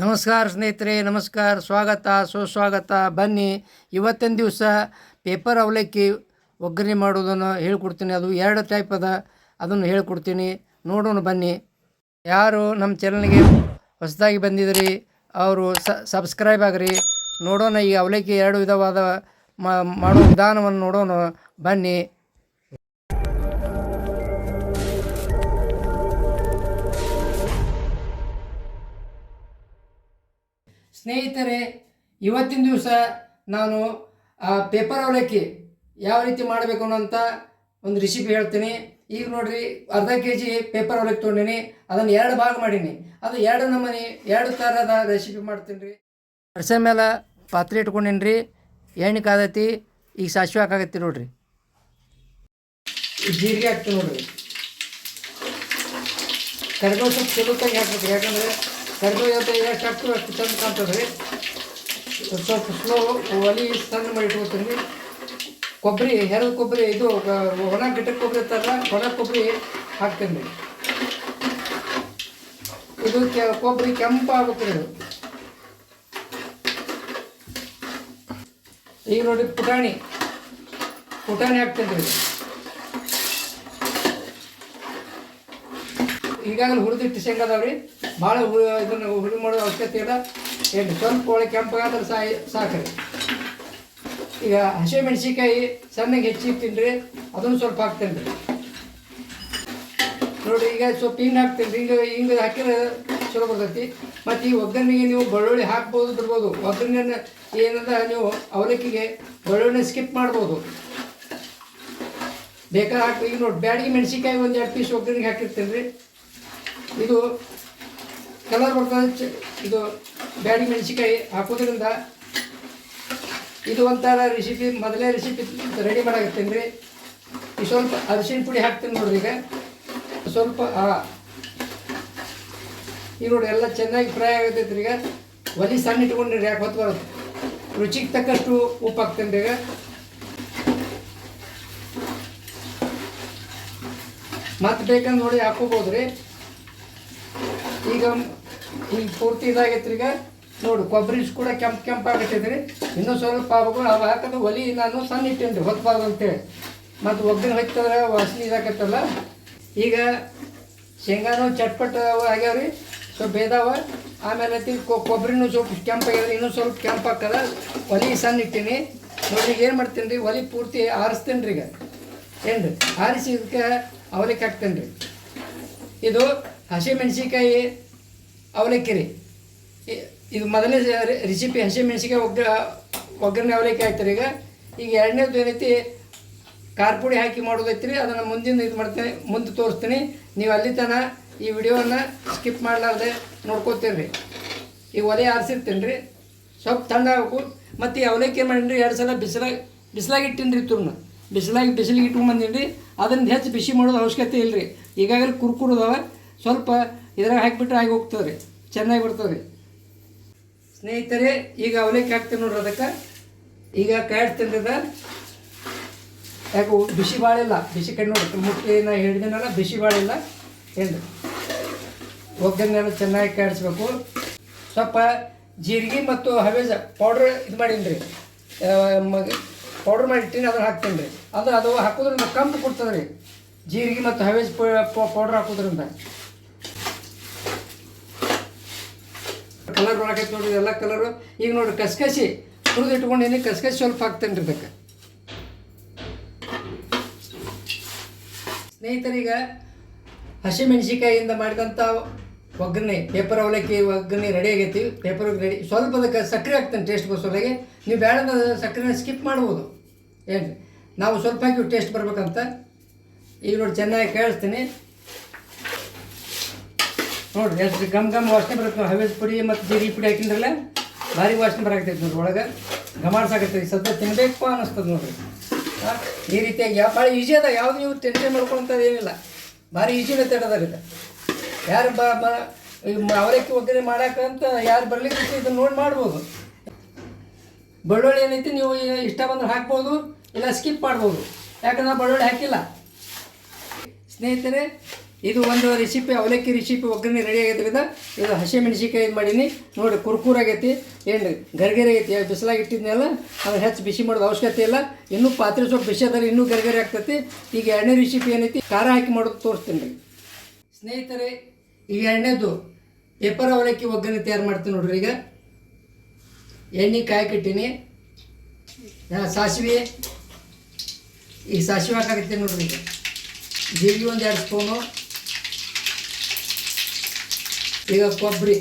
ನಮಸ್ಕಾರ ಸ್ನೇಹಿತರೆ, ನಮಸ್ಕಾರ, ಸ್ವಾಗತ, ಸುಸ್ವಾಗತ. ಬನ್ನಿ, ಇವತ್ತಿನ ದಿವಸ ಪೇಪರ್ ಅವಲಕ್ಕಿ ಒಗ್ಗರಣೆ ಮಾಡೋದನ್ನು ಹೇಳ್ಕೊಡ್ತೀನಿ. ಅದು ಎರಡು ಟೈಪ್ ಅದ, ಅದನ್ನು ಹೇಳ್ಕೊಡ್ತೀನಿ. ನೋಡೋಣ ಬನ್ನಿ. ಯಾರು ನಮ್ಮ ಚಾನಲ್ಗೆ ಹೊಸದಾಗಿ ಬಂದಿದ್ರಿ ಅವರು ಸಬ್ಸ್ಕ್ರೈಬ್ ಆಗ್ರಿ. ನೋಡೋಣ, ಈ ಅವಲಕ್ಕಿ ಎರಡು ವಿಧವಾದ ಮಾಡೋ ವಿಧಾನವನ್ನು ನೋಡೋಣ. ಬನ್ನಿ. ಸ್ನೇಹಿತರೆ, ಇವತ್ತಿನ ದಿವಸ ನಾನು ಆ ಪೇಪರ್ ಅವಲಕ್ಕಿ ಯಾವ ರೀತಿ ಮಾಡಬೇಕು ಅನ್ನೋಂಥ ಒಂದು ರೆಸಿಪಿ ಹೇಳ್ತೀನಿ. ಈಗ ನೋಡ್ರಿ, ಅರ್ಧ ಕೆ ಜಿ ಪೇಪರ್ ಅವಲಕ್ಕಿ ತೊಗೊಂಡಿನಿ. ಅದನ್ನು ಎರಡು ಭಾಗ ಮಾಡೀನಿ. ಅದು ಎರಡು ನಮೂನಿ, ಎರಡು ಥರದ ರೆಸಿಪಿ ಮಾಡ್ತೀನಿ ರೀ ಅರ್ಸೆ ಮೇಲೆ ಪಾತ್ರೆ ಇಟ್ಕೊಂಡೀನಿ ರೀ ಎಣ್ಣೆ ಕಾದತಿ. ಈಗ ಸಾಸಿವೆ ಹಾಕಾಗತ್ತಿ ನೋಡ್ರಿ. ಜೀರಿಗೆ ಹಾಕ್ತೀನಿ ನೋಡ್ರಿ. ಕರ್ಬೇವು ಸ್ವಲ್ಪ ಚಲೋತ್ತಾಗಿ ಹಾಕ್ಬೇಕು. ಯಾಕಂದ್ರೆ ಕರ್ಬೇವು ಇವತ್ತು ಎಷ್ಟು ಅಷ್ಟು ಚಂದ ಕಾಣ್ತದೆ. ರೀ ಸ್ವಲ್ಪ ಸ್ಲೋ ಒಲಿ ಸಣ್ಣ ಮಾಡಿ ಇಟ್ಕೊತೀನಿ. ರೀ ಕೊಬ್ಬರಿ ಹೆರದ ಕೊಬ್ಬರಿ, ಇದು ಒಣ ಗಿಟ್ಟ ಕೊಬ್ಬರಿ ಇರ್ತಾರಲ್ಲ ಒಣ ಕೊಬ್ಬರಿ ಹಾಕ್ತೀನಿ. ಇದು ಕೆ, ಕೊಬ್ಬರಿ ಕೆಂಪು ಆಗ್ಬೇಕು ರೀ ಇದು. ಈಗ ನೋಡಿ ಪುಟಾಣಿ. ಪುಟಾಣಿ ಹಾಕ್ತೀನಿ ರೀ ಈಗಾಗಲೇ ಹುರಿದಿಟ್ಟು ಶೇಂಗಾ ಅದಾವ್ರಿ ಭಾಳ ಇದನ್ನು ಹುಳಿ ಮಾಡೋ ಅವಶ್ಯಕತೆ ಇಲ್ಲ. ಏನು ಸ್ವಲ್ಪ ಒಳಗೆ ಕೆಂಪಾದ್ರೆ ಸಾಯಿ, ಸಾಕ್ರಿ. ಈಗ ಹಸಿ ಮೆಣಸಿನ್ಕಾಯಿ ಸಣ್ಣಗೆ ಹೆಚ್ಚಿ ತಿನ್ನಿರಿ ಅದನ್ನು ಸ್ವಲ್ಪ ಹಾಕ್ತೀನಿ. ರೀ ನೋಡಿ, ಈಗ ಸ್ವಲ್ಪ ಹಿಂಗೆ ಹಾಕ್ತೀನಿ. ಹಿಂಗೆ ಹಿಂಗೆ ಹಾಕಿದ್ರೆ ಚಲೋ ಬರ್ತೈತಿ. ಮತ್ತು ಈ ಒಗ್ಗರಣೆಗೆ ನೀವು ಬೆಳ್ಳುಳ್ಳಿ ಹಾಕ್ಬೋದು, ಬಿಡ್ಬೋದು. ಒಗ್ಗರಣೆಯನ್ನು ಏನಂದ್ರೆ ನೀವು ಅವಲಕ್ಕಿಗೆ ಬೆಳ್ಳುಳ್ಳಿ ಸ್ಕಿಪ್ ಮಾಡ್ಬೋದು. ಬೇಕಾದ್ರೆ ಹಾಕಿ ಈಗ ನೋಡಿ, ಬ್ಯಾಡಿಗೆ ಮೆಣಸಿಕಾಯಿ ಒಂದು ಎರಡು ಪೀಸ್ ಒಗ್ಗರಣೆಗೆ ಹಾಕಿರ್ತೀನಿ ರೀ. ಇದು ಕಲರ್ ಬರ್ತದೆ ಇದು ಬ್ಯಾಡಿ ಮೆಣಸಿನ್ಕಾಯಿ ಹಾಕೋದ್ರಿಂದ ಇದು ಒಂಥರ ರೆಸಿಪಿ ಮೊದಲೇ ರೆಸಿಪಿ ರೆಡಿ ಮಾಡಾಕತ್ತೀನಿ ರೀ ಈ ಸ್ವಲ್ಪ ಅರಿಶಿನ ಪುಡಿ ಹಾಕ್ತೀನಿ ನೋಡ್ರಿ ಈಗ. ಸ್ವಲ್ಪ ಈಗ ನೋಡಿ ಎಲ್ಲ ಚೆನ್ನಾಗಿ ಫ್ರೈ ಆಗತೈತ್ರಿ ಈಗ. ಒಲಿ ಸಣ್ಣ ಇಟ್ಕೊಂಡಿರಿ ಯಾಕೆ ಹೊತ್ತು ಬರುತ್ತೆ. ರುಚಿಗೆ ತಕ್ಕಷ್ಟು ಉಪ್ಪು ಹಾಕ್ತೀನಿ ಈಗ. ಮತ್ತೆ ಬೇಕಂದ್ರೆ ನೋಡಿ ಹಾಕೋಬೋದು ರೀ ಈಗ ಈಗ ಪೂರ್ತಿ ಇದಾಗೈತ್ರಿ ಈಗ ನೋಡು, ಕೊಬ್ಬರಿ ಕೂಡ ಕೆಂಪು ಕೆಂಪು ಆಗತ್ತೈತೆ ರೀ ಇನ್ನೂ ಸ್ವಲ್ಪ ಆಗ್ಬೇಕು ಅವು ಹಾಕದ್ ಒಲಿ ನಾನು ಸಣ್ಣ ಇಟ್ಟೇನಿ ರೀ ಹೊತ್ಬಾರ್ದು ಅಂತೇಳಿ ಮತ್ತು ಒಗ್ಗರಣೆ ಹಚ್ಚಿದ್ರೆ ವಾಸನೆ ಇದಾಕತ್ತಲ್ಲ. ಈಗ ಶೇಂಗಾನು ಚಟ್ಪಟ್ ಆಗ್ಯಾವ ರೀ ಸ್ವಲ್ಪ ಬೇದಾವ. ಆಮೇಲೆ ಕೊಬ್ಬರಿನೂ ಸ್ವಲ್ಪ ಕೆಂಪು ಆಗ್ಯದ ಇನ್ನೂ ಸ್ವಲ್ಪ ಕೆಂಪು ಹಾಕದ. ಒಲಿ ಸಣ್ಣ ಇಟ್ಟೀನಿ. ನೋಡಿ ಏನು ಮಾಡ್ತೀನಿ ರೀ ಒಲಿ ಪೂರ್ತಿ ಆರಿಸ್ತೀನಿ ರೀ ಈಗ. ಏನು ರೀ ಆರಿಸಿ ಇದಕ್ಕೆ ಅವಲಿಕ್ಕೆ ಹಾಕ್ತೇನೆ ರೀ ಇದು ಹಸಿ ಮೆಣಸಿನ್ಕಾಯಿ ಅವಲಕ್ಕಿ ರೀ. ಇದು ಮೊದಲನೇ ರೆಸಿಪಿ ಹಸಿ ಮೆಣಸಿನ್ಕಾಯಿ ಒಗ್ಗ, ಒಗ್ಗರಣೆ ಅವಲಕ್ಕಿ ಹಾಕ್ತಾರೆ. ಈಗ ಈಗ ಎರಡನೇದು ಏನೈತಿ, ಖಾರ ಪುಡಿ ಹಾಕಿ ಮಾಡೋದೈತಿ ರೀ. ಅದನ್ನು ಮುಂದಿನ ಇದು ಮಾಡ್ತೇನೆ, ಮುಂದೆ ತೋರಿಸ್ತೀನಿ. ನೀವು ಅಲ್ಲಿ ತನಕ ಈ ವಿಡಿಯೋನ ಸ್ಕಿಪ್ ಮಾಡಲಾರ್ದೆ ನೋಡ್ಕೋತೀರಿ ಈಗ ಒಲೆ ಆರಿಸಿರ್ತೀನಿ ರೀ. ಸ್ವಲ್ಪ ತಣ್ಣ ಆಗಬೇಕು. ಮತ್ತು ಈ ಅವಲಕ್ಕಿ ಏನು ಮಾಡೀನಿ ಎರಡು ಸಲ ಬಿಸಿಲಾಗ ಬಿಸಿಲಾಗಿ ಇಟ್ಟಿನಿ ರೀ ತುರ್ನ ಬಿಸಿಲಾಗಿ ಬಿಸಿಲಿಗೆ ಇಟ್ಕೊಂಬಂದೀನಿ ರೀ. ಅದನ್ನು ಹೆಚ್ಚು ಬಿಸಿ ಮಾಡೋದು ಅವಶ್ಯಕತೆ ಇಲ್ಲ ರೀ ಈಗಾಗಲೇ ಕುರ್ಕುರದವ ಸ್ವಲ್ಪ ಇದ್ರಾಗ ಹಾಕಿಬಿಟ್ರೆ ಆಗಿ ಹೋಗ್ತದೆ ರೀ ಚೆನ್ನಾಗಿ ಬರ್ತದೆ ರೀ ಸ್ನೇಹಿತರೆ, ಈಗ ಅವಲಕ್ಕಿ ಹಾಕ್ತೀನಿ ನೋಡ್ರಿ ಅದಕ್ಕೆ. ಈಗ ಕಾಯಿಡ್ತೀನಿ ಅದ ಯಾಕೆ ಬಿಸಿ ಬಾಳಿಲ್ಲ ಬಿಸಿ ಕಣ್ಣು ನೋಡಿ ಮುಟ್ಟಿ ನಾ ಹೇಳಿದೆನಲ್ಲ, ಬಿಸಿ ಇಲ್ಲ. ಏನು ಒಗ್ಗರಣೆಲ್ಲ ಚೆನ್ನಾಗಿ ಕಾಯಿಸ್ಬೇಕು ಸ್ವಲ್ಪ ಜೀರಿಗೆ ಮತ್ತು ಹವೇಜ ಪೌಡ್ರ್ ಇದು ಮಾಡೀನಿ ರೀ ಪೌಡ್ರ್ ಮಾಡಿಟ್ಟಿನಿ ಅದನ್ನು ಹಾಕ್ತೀನಿ ರೀ ಅದು ಅದು ಹಾಕೋದ್ರಿಂದ ಕಂಪು ಕೊಡ್ತದೆ ರೀ ಜೀರಿಗೆ ಮತ್ತು ಹವೇಜ್ ಪೌಡ್ರ್ ಹಾಕೋದ್ರಿಂದ. ಕಲರ್ ಒಳಗೈತೆ ನೋಡ್ರಿ ಎಲ್ಲ ಕಲರು. ಈಗ ನೋಡ್ರಿ ಕಸ್ಕಸಿ ಹುರಿದು ಇಟ್ಕೊಂಡೀನಿ ಕಸ್ಕಸಿ ಸ್ವಲ್ಪ ಹಾಕ್ತೇನೆ ರೀ ಇದಕ್ಕೆ ಸ್ನೇಹಿತರೀಗ ಹಸಿಮೆಣಸಿಕಾಯಿಯಿಂದ ಮಾಡಿದಂಥ ಒಗ್ಗರಣೆ, ಪೇಪರ್ ಅವಲಕ್ಕಿ ಒಗ್ಗರಣೆ ರೆಡಿ ಆಗೈತಿ. ಪೇಪರ್ ರೆಡಿ ಸ್ವಲ್ಪ ಅದಕ್ಕೆ ಸಕ್ಕರೆ ಹಾಕ್ತೇನೆ ಟೇಸ್ಟ್ಗೋಸ್ಕರವಾಗಿ ನೀವು ಬೇಡದ ಸಕ್ಕರೆನ ಸ್ಕಿಪ್ ಮಾಡ್ಬೋದು. ಏನು ನಾವು ಸ್ವಲ್ಪ ಹಾಕಿ ಟೇಸ್ಟ್ ಬರ್ಬೇಕಂತ. ಈಗ ನೋಡಿ, ಚೆನ್ನಾಗಿ ಕೇಳಿಸ್ತೀನಿ. ನೋಡ್ರಿ ಎಷ್ಟು ಗಮ್ ಗಮ್ ವಾಸನೆ ಬರುತ್ತೆ ಹವೇದ ಪುಡಿ ಮತ್ತು ಜೀರಿ ಪುಡಿ ಹಾಕಿದ್ರಲ್ಲ ಭಾರಿ ವಾಸನೆ ಬರಾಕತ್ತೈತೆ ನೋಡ್ರಿ ಒಳಗೆ ಗಮಾಡ್ಸಾಕತ್ತೈತಿ ಸದ್ಯ ತಿನ್ನಬೇಕು ಅನ್ನಿಸ್ತದೆ ನೋಡ್ರಿ ಈ ರೀತಿಯಾಗಿ ಯಾವ ಭಾಳ ಈಜಿ ಅದ, ಯಾವ್ದು ನೀವು ಟೆನ್ಷನ್ ಮಾಡ್ಕೊಳಂಥದ್ದು ಏನಿಲ್ಲ. ಭಾರಿ ಅದ ಇದು ಯಾರು ಬ ಒಗ್ಗರಣೆ ಮಾಡಕ್ಕಂತ ಯಾರು ಬರ್ಲಿಕ್ಕೆ ಇದನ್ನು ನೋಡಿ ಮಾಡ್ಬೋದು. ಬೆಳ್ಳುಳ್ಳಿ ಏನೈತಿ ನೀವು ಇಷ್ಟ ಬಂದ್ರೆ ಹಾಕ್ಬೋದು, ಇಲ್ಲ ಸ್ಕಿಪ್ ಮಾಡ್ಬೋದು. ಯಾಕಂದ್ರೆ ಬೆಳ್ಳುಳ್ಳಿ ಹಾಕಿಲ್ಲ. ಸ್ನೇಹಿತರೆ ಇದು ಒಂದು ರೆಸಿಪಿ ಅವಲಕ್ಕಿ ರೆಸಿಪಿ ಒಗ್ಗರಣೆ ರೆಡಿ ಆಗೈತ್ರಿಂದ ಇದು ಹಸಿ ಮೆಣಸಿನ್ಕಾಯಿ ಇದು ಮಾಡೀನಿ? ನೋಡಿ, ಕುರ್ಕುರ್ ಆಗೈತಿ ಏನು ಗರ್ಗರೆ ಆಗೈತಿ ಬಿಸಿಲಾಗಿ ಇಟ್ಟಿದ್ನೆಲ್ಲ ಅದು ಹೆಚ್ಚು ಬಿಸಿ ಮಾಡೋದು ಅವಶ್ಯಕತೆ ಇಲ್ಲ. ಇನ್ನೂ ಪಾತ್ರೆ ಸ್ವಲ್ಪ ಬಿಸಿ ಅದರ ಇನ್ನೂ ಗರ್ಗರೆ ಆಗ್ತೈತಿ. ಈಗ ಎರಡನೇ ರೆಸಿಪಿ ಏನೈತಿ? ಖಾರ ಹಾಕಿ ಮಾಡೋದು ತೋರಿಸ್ತೀನಿ ರೀ ಸ್ನೇಹಿತರೆ, ಈ ಎರಡನೇದು ಪೇಪರ್ ಅವಲಕ್ಕಿ ಒಗ್ಗರಣೆ ತಯಾರು ಮಾಡ್ತೀನಿ ನೋಡ್ರಿ ಈಗ. ಎಣ್ಣೆ ಕಾಯಕ್ಕಿಟ್ಟೀನಿ ಸಾಸಿವೆ. ಈ ಸಾಸಿವೆ ಹಾಕಾಕತ್ತೀನಿ ನೋಡ್ರಿ ಈಗ. ಜೀರಿಗೆ ಒಂದು ಎರಡು ಸ್ಪೂನು ಈಗ ಕೊಬ್ಬರಿ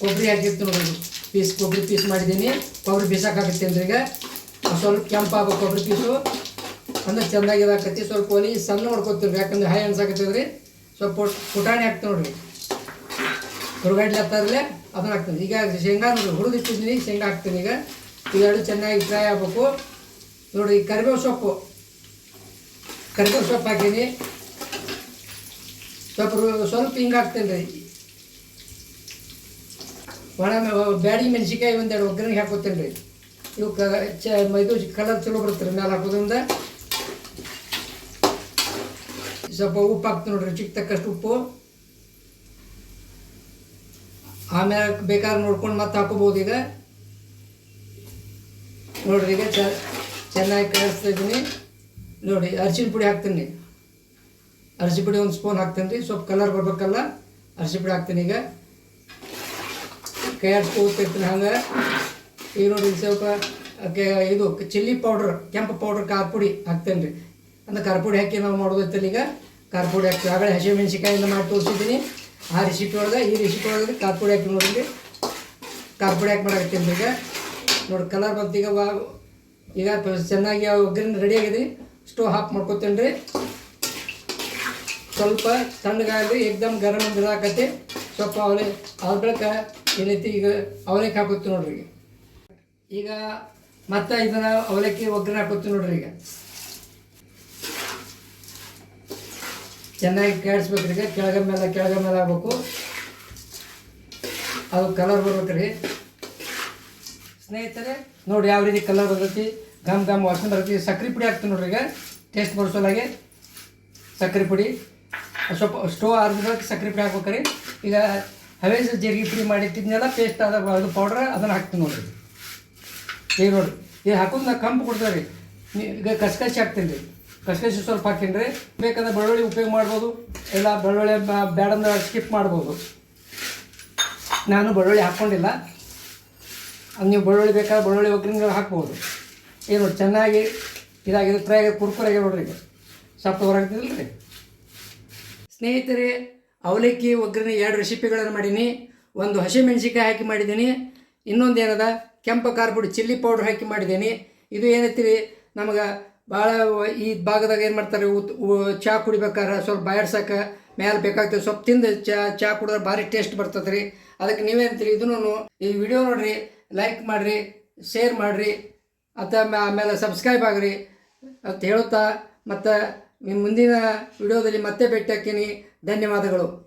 ಕೊಬ್ಬರಿ ಹಾಕಿರ್ತೀನಿ ನೋಡೋದು ಪೀಸ್, ಕೊಬ್ಬರಿ ಪೀಸ್ ಮಾಡಿದ್ದೀನಿ. ಕೊಬ್ಬರಿ ಬಿಸಾಕಾಗುತ್ತೆ ಅಂದ್ರೆ ಈಗ ಸ್ವಲ್ಪ ಕೆಂಪಾಗೋ ಆಗ್ಬೇಕು ಕೊಬ್ಬರಿ ಪೀಸು. ಅಂದ್ರೆ ಚೆಂದಾಗಿ ಇದಾಕತ್ತಿ. ಸ್ವಲ್ಪ ಒಲಿ ಸಣ್ಣ ಮಾಡ್ಕೊತೀವಿ ಯಾಕಂದ್ರೆ ಹಾಯ್ ಅನ್ಸಾಕತ್ತದ್ರಿ ಸ್ವಲ್ಪ ಪುಟಾಣಿ ಹಾಕ್ತೀನಿ ನೋಡ್ರಿ. ಹುರುಗಡ್ಲೆ ಹತ್ತಾರಲ್ಲೇ ಅದನ್ನ ಹಾಕ್ತೀನಿ. ಈಗ ಶೇಂಗಾ ನೋಡ್ರಿ ಹುರಿದಿಟ್ಟಿದ್ದೀನಿ ಶೇಂಗಾ ಹಾಕ್ತೀನಿ ಈಗ. ಇವೆರಡು ಚೆನ್ನಾಗಿ ಫ್ರೈ ಆಗಬೇಕು. ನೋಡಿ ಈ ಕರಿಬೇವು ಸೊಪ್ಪು. ಕರಿಬೇವು ಸೊಪ್ಪು ಹಾಕೀನಿ. ಸ್ವಲ್ಪ ಸ್ವಲ್ಪ ಹಿಂಗೆ ಹಾಕ್ತೀನಿ ರೀ. ಒಣ ಬ್ಯಾಡಿ ಮೆಣಸಿನ್ಕಾಯಿ ಒಂದೆರಡು ಒಗ್ಗರಣೆ ಹಾಕೋತೀನಿ ರೀ ಇವು ಚ ಇದು ಕಲರ್ ಚಲೋ ಬರುತ್ತೆ ರೀ ಮೇಲೆ ಹಾಕೋದ್ರಿಂದ. ಸ್ವಲ್ಪ ಉಪ್ಪು ಹಾಕ್ತೀನಿ ನೋಡ್ರಿ, ಚಿಕ್ಕ ತಕ್ಕಷ್ಟು ಉಪ್ಪು. ಆಮೇಲೆ ಬೇಕಾದ್ರೆ ನೋಡ್ಕೊಂಡು ಮತ್ತೆ ಹಾಕೋಬೋದು ಈಗ. ನೋಡ್ರಿ ಈಗ ಚೆನ್ನಾಗಿ ಕಳಿಸ್ತಾ ಇದ್ದೀನಿ ನೋಡಿ, ಅರಿಶಿನ ಪುಡಿ ಹಾಕ್ತೀನಿ. ಅರಿಶಿ ಪುಡಿ ಒಂದು ಸ್ಪೂನ್ ಹಾಕ್ತೀನಿ ರೀ, ಸ್ವಲ್ಪ ಕಲರ್ ಬರ್ಬೇಕಲ್ಲ ಅರಿಶಿ ಪುಡಿ ಹಾಕ್ತೀನಿ ಈಗ. ಕೈ ಆಡ್ಸ್ಕೊತಿರ್ತೀನಿ ಹಂಗೆ ಈಗ ನೋಡಿ ಸ್ವಲ್ಪ ಇದು ಚಿಲ್ಲಿ ಪೌಡ್ರ್, ಕೆಂಪು ಪೌಡ್ರ್ ಖಾರ ಪುಡಿ ಹಾಕ್ತೇನೆ ರೀ. ಅಂದ್ರೆ ಖಾರ ಪುಡಿ ಹಾಕಿ ನಾವು ಮಾಡೋದೈತಲ್ಲ ಈಗ. ಖಾರ ಪುಡಿ ಹಾಕ್ತೀವಿ ಆಗಲೇ ಹಸಿಮೆಣ್ಸಿಕಾಯಿಂದ ಮಾಡಿ ತೋರಿಸಿದ್ದೀನಿ. ಆ ರೆಸಿಪಿ ಒಳಗೆ, ಈ ರೆಸಿಪಿ ಒಳಗೆ ಖಾರ ಪುಡಿ ಹಾಕಿ ನೋಡಿರಿ ಖಾರ ಪುಡಿ ಹಾಕಿ ಮಾಡಾಕತ್ತೀನಿ ಈಗ. ನೋಡಿ ಕಲರ್ ಬಂತು ಈಗ ವಾ ಈಗ ಚೆನ್ನಾಗಿ ಒಗ್ಗರಣೆ ರೆಡಿ ಆಗಿದೆ. ಸ್ಟವ್ ಹಾಕಿ ಮಾಡ್ಕೊತೇನೆ ರೀ. ಸ್ವಲ್ಪ ತಣ್ಣಗಾಗಲಿ ಏಕ್ದಮ್ ಗರಮ್ ಇದಾಕತಿ ಸ್ವಲ್ಪ ಅವಲೆ ಅದ್ರ ಬಳಿಕ ಏನೈತಿ ಈಗ ಅವಲಕ್ಕಿ ಹಾಕುತ್ತೆ ನೋಡ್ರಿ ಈಗ. ಈಗ ಮತ್ತೆ ಇದನ್ನ ಅವಲಕ್ಕಿ ಒಗ್ಗರಣೆ ಹಾಕುತ್ತೆ ನೋಡ್ರಿ ಈಗ. ಚೆನ್ನಾಗಿ ಕೇಳಿಸ್ಬೇಕ್ರಿ ಈಗ. ಕೆಳಗ ಮೇಲೆ ಕೆಳಗ ಮೇಲೆ ಆಗ್ಬೇಕು. ಅದು ಕಲರ್ ಬರ್ಬೇಕ್ರಿ ಸ್ನೇಹಿತರೆ, ನೋಡಿ ಯಾವ ರೀತಿ ಕಲರ್ ಬರ್ತೈತಿ. ಗಮ್ ಗಮ್ ವಾಸನೆ ಬರ್ತೈತಿ. ಸಕ್ಕರೆ ಪುಡಿ ಹಾಕ್ತೀನಿ ನೋಡ್ರಿ ಈಗ. ಟೇಸ್ಟ್ ಬರ್ಸೋಲಾಗೆ ಸಕ್ಕರೆ ಪುಡಿ. ಸ್ವಲ್ಪ ಸ್ಟೋವ್ ಆರಿದ್ರೆ ಸಕ್ಕರೆ ಪುಡಿ ಹಾಕ್ಬೇಕ್ರಿ ಈಗ ಹವೇಜ್ ಜೀರಿಗೆ ಪುಡಿ ಮಾಡಿಟ್ಟಿದ್ನೆಲ್ಲ ಪೇಸ್ಟ್ ಆದ ಅದು ಪೌಡ್ರ್ ಅದನ್ನು ಹಾಕ್ತೀನಿ ನೋಡ್ರಿ. ಈಗ ನೋಡ್ರಿ ಈಗ ಹಾಕೋದು ನಾ ಕಂಪು ಕೊಡ್ತಾರೆ ರೀ ಈಗ ಕಸ್ಕಸಿ ಹಾಕ್ತೀನಿ ರೀ ಕಸ್ಕಸಿ ಸ್ವಲ್ಪ ರೀ ಬೇಕಾದ್ರೆ ಬೆಳ್ಳುಳ್ಳಿ ಉಪಯೋಗ ಮಾಡ್ಬೋದು, ಇಲ್ಲ ಬೆಳ್ಳುಳ್ಳಿ ಬೇಡಂದ್ರೆ ಸ್ಕಿಪ್ ಮಾಡ್ಬೋದು. ನಾನು ಬೆಳ್ಳುಳ್ಳಿ ಹಾಕ್ಕೊಂಡಿಲ್ಲ ಅದು ನೀವು ಬೆಳ್ಳುಳ್ಳಿ ಬೇಕಾದ್ರೆ ಬೆಳ್ಳುಳ್ಳಿ ಒಗ್ಗರಣೆ ಹಾಕ್ಬೋದು. ಏನು ನೋಡಿ ಚೆನ್ನಾಗಿ ಇದಾಗಿದೆ ಫ್ರೈ ಆಗಿ ಕುರ್ಕುರಾಗಿ ನೋಡ್ರಿ ಈಗ. ಸಪ್ಪ ಹೊರಗ್ತಿದಿಲ್ಲ ರೀ ಸ್ನೇಹಿತರೆ ಅವಲಕ್ಕಿ, ಒಗ್ಗರಣೆ ಎರಡು ರೆಸಿಪಿಗಳನ್ನು ಮಾಡೀನಿ. ಒಂದು ಹಸಿಮೆಣ್ಸಿಕಾಯಿ ಹಾಕಿ ಮಾಡಿದ್ದೀನಿ ಇನ್ನೊಂದು ಏನದ? ಕೆಂಪು ಖಾರ ಪುಡಿ ಚಿಲ್ಲಿ ಪೌಡ್ರ್ ಹಾಕಿ ಮಾಡಿದ್ದೀನಿ ಇದು ಏನೈತಿ ನಮಗೆ ಭಾಳ ಈ ಭಾಗದಾಗ ಏನು ಮಾಡ್ತಾರೆ? ಉತ್- ಚಹಾ ಕುಡಿಬೇಕಾದ್ರೆ ಸ್ವಲ್ಪ ಬಾಯಾಡ್ಸಕ್ಕೆ ಮೇಲೆ ಬೇಕಾಗ್ತದೆ. ಸ್ವಲ್ಪ ತಿಂದು ಚಾ ಚಹಾ ಕುಡಿದ್ರೆ ಭಾರಿ ಟೇಸ್ಟ್ ಬರ್ತದೆ ರೀ ಅದಕ್ಕೆ ನೀವೇನಂತೀರಿ? ಇದನ್ನು ಈ ವಿಡಿಯೋ ನೋಡಿರಿ ಲೈಕ್ ಮಾಡಿರಿ ಶೇರ್ ಮಾಡಿರಿ. ಮತ್ತು ಆಮೇಲೆ ಸಬ್ಸ್ಕ್ರೈಬ್ ಆಗಿರಿ ಅಂತ ಹೇಳುತ್ತಾ ಮತ್ತು ಮುಂದಿನ ವಿಡಿಯೋದಲ್ಲಿ ಮತ್ತೆ ಭೇಟಿ ಹಾಕ್ತೀನಿ ಧನ್ಯವಾದಗಳು.